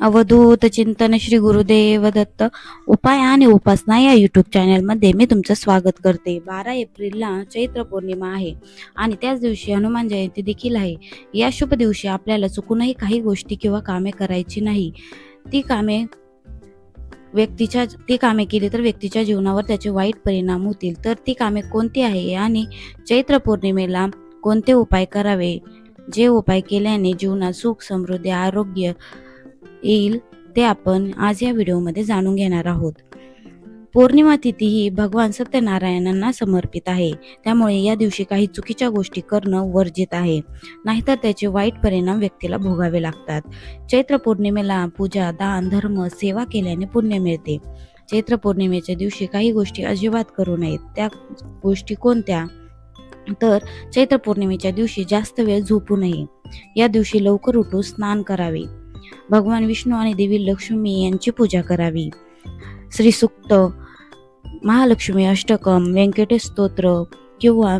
अवधूत चिंतन श्री गुरुदेव दत्त उपाय आणि उपासना या युट्यूब चॅनलमध्ये मी तुमचं स्वागत करते. बारा एप्रिलला चैत्र पौर्णिमा आहे आणि त्याच दिवशी हनुमान जयंती देखील आहे. या शुभ दिवशी आपल्याला चुकूनही काही गोष्टी किंवा कामे करायची नाही. ती कामे व्यक्तीच्या ती कामे केली तर व्यक्तीच्या जीवनावर त्याचे वाईट परिणाम होतील. तर ती कामे कोणती आहे आणि चैत्र पौर्णिमेला कोणते उपाय करावे? जे उपाय केल्याने जीवनात सुख समृद्धी आरोग्य येईल ते आपण आज या व्हिडिओमध्ये जाणून घेणार आहोत. पौर्णिमा तिथी ही भगवान सत्यनारायणांना समर्पित आहे. त्यामुळे या दिवशी काही चुकीच्या गोष्टी करणं वर्जित आहे. नाहीतर त्याचे वाईट परिणाम व्यक्तीला भोगावे लागतात. चैत्र पौर्णिमेला पूजा दान धर्म सेवा केल्याने पुण्य मिळते. चैत्र पौर्णिमेच्या दिवशी काही गोष्टी अजिबात करू नयेत. त्या गोष्टी कोणत्या? तर चैत्र पौर्णिमेच्या दिवशी जास्त वेळ झोपू नये. या दिवशी लवकर उठून स्नान करावे. भगवान विष्णू आणि देवी लक्ष्मी यांची पूजा करावी. श्री सुक्त महालक्ष्मी अष्टकम व्यंकटेश स्तोत्र किंवा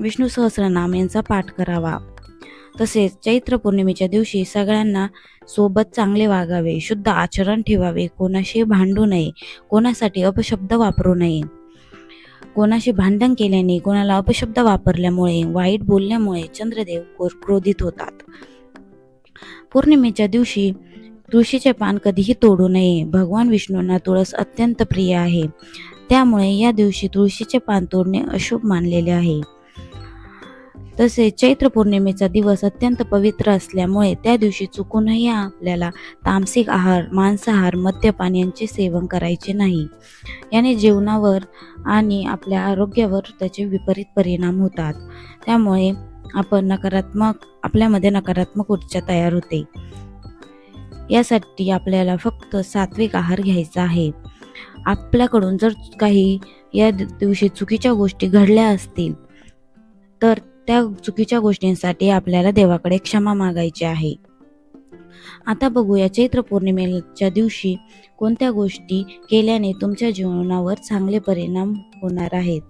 विष्णू सहस्रनाम यांचा पाठ करावा. तसेच चैत्र पौर्णिमेच्या दिवशी सगळ्यांना सोबत चांगले वागावे शुद्ध आचरण ठेवावे कोणाशी भांडू नये कोणासाठी अपशब्द वापरू नये. कोणाशी भांडण केल्याने कोणाला अपशब्द वापरल्यामुळे वाईट बोलल्यामुळे चंद्रदेव क्रोधित होतात. पौर्णिमेच्या दिवशी तुळशीचे पान कधीही तोडू नये. भगवान विष्णूंना तुळस अत्यंत प्रिय आहे. त्यामुळे या दिवशी तुळशीचे पान तोडणे अशुभ मानलेले आहे. तसेच चैत्र पौर्णिमेचा दिवस अत्यंत पवित्र असल्यामुळे त्या दिवशी चुकूनही आपल्याला तामसिक आहार मांसाहार मद्यपान यांचे सेवन करायचे नाही. याने जीवनावर आणि आपल्या आरोग्यावर त्याचे विपरीत परिणाम होतात. त्यामुळे आपण नकारात्मक आपल्यामध्ये नकारात्मक ऊर्जा तयार होते. यासाठी आपल्याला फक्त सात्विक आहार घ्यायचा आहे. आपल्याकडून जर काही या दिवशी चुकीच्या गोष्टी घडल्या असतील तर त्या चुकीच्या गोष्टींसाठी आपल्याला देवाकडे क्षमा मागायची आहे. आता बघूया चैत्र पौर्णिमेच्या दिवशी कोणत्या गोष्टी केल्याने तुमच्या जीवनावर चांगले परिणाम होणार आहेत?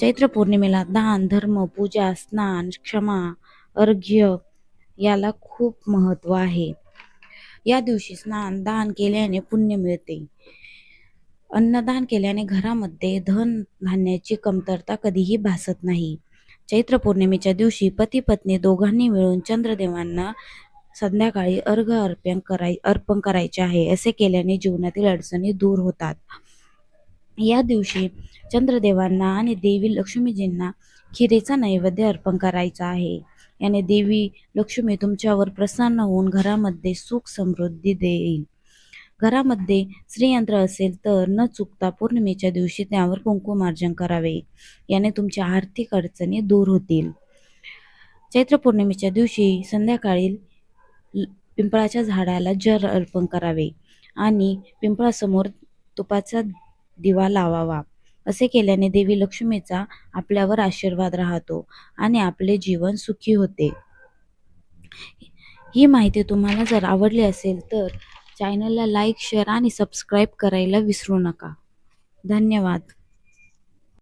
चैत्र पौर्णिमेला दान धर्म पूजा स्नान क्षमा अर्घ्य याला खूप महत्त्व आहे. या दिवशी स्नान दान केल्याने पुण्य मिळते. अन्नदान केल्याने घरामध्ये धन धान्याची कमतरता कधीही भासत नाही. चैत्र पौर्णिमेच्या दिवशी पती पत्नी दोघांनी मिळून चंद्रदेवांना संध्याकाळी अर्घ अर्पण कराय अर्पण करायचे आहे असे केल्याने जीवनातील अडचणी दूर होतात. या दिवशी चंद्रदेवांना आणि देवी लक्ष्मीजींना खिरेचा नैवेद्य अर्पण करायचा आहे. याने देवी लक्ष्मी तुमच्यावर प्रसन्न होऊन घरामध्ये सुख समृद्धी देईल. घरामध्ये श्रीयंत्र असेल तर न चुकता पौर्णिमेच्या दिवशी त्यावर कुंकुमार्जन करावे. याने तुमच्या आर्थिक अडचणी दूर होतील. चैत्र पौर्णिमेच्या दिवशी संध्याकाळी पिंपळाच्या झाडाला जर अर्पण करावे आणि पिंपळासमोर तुपाचा दिवा लावावा. असे केल्याने देवी लक्ष्मीचा आपल्यावर आशीर्वाद राहतो आणि आपले जीवन सुखी होते. ही माहिती तुम्हाला जर आवडली असेल तर चॅनलला लाईक शेअर आणि सबस्क्राईब करायला विसरू नका. धन्यवाद.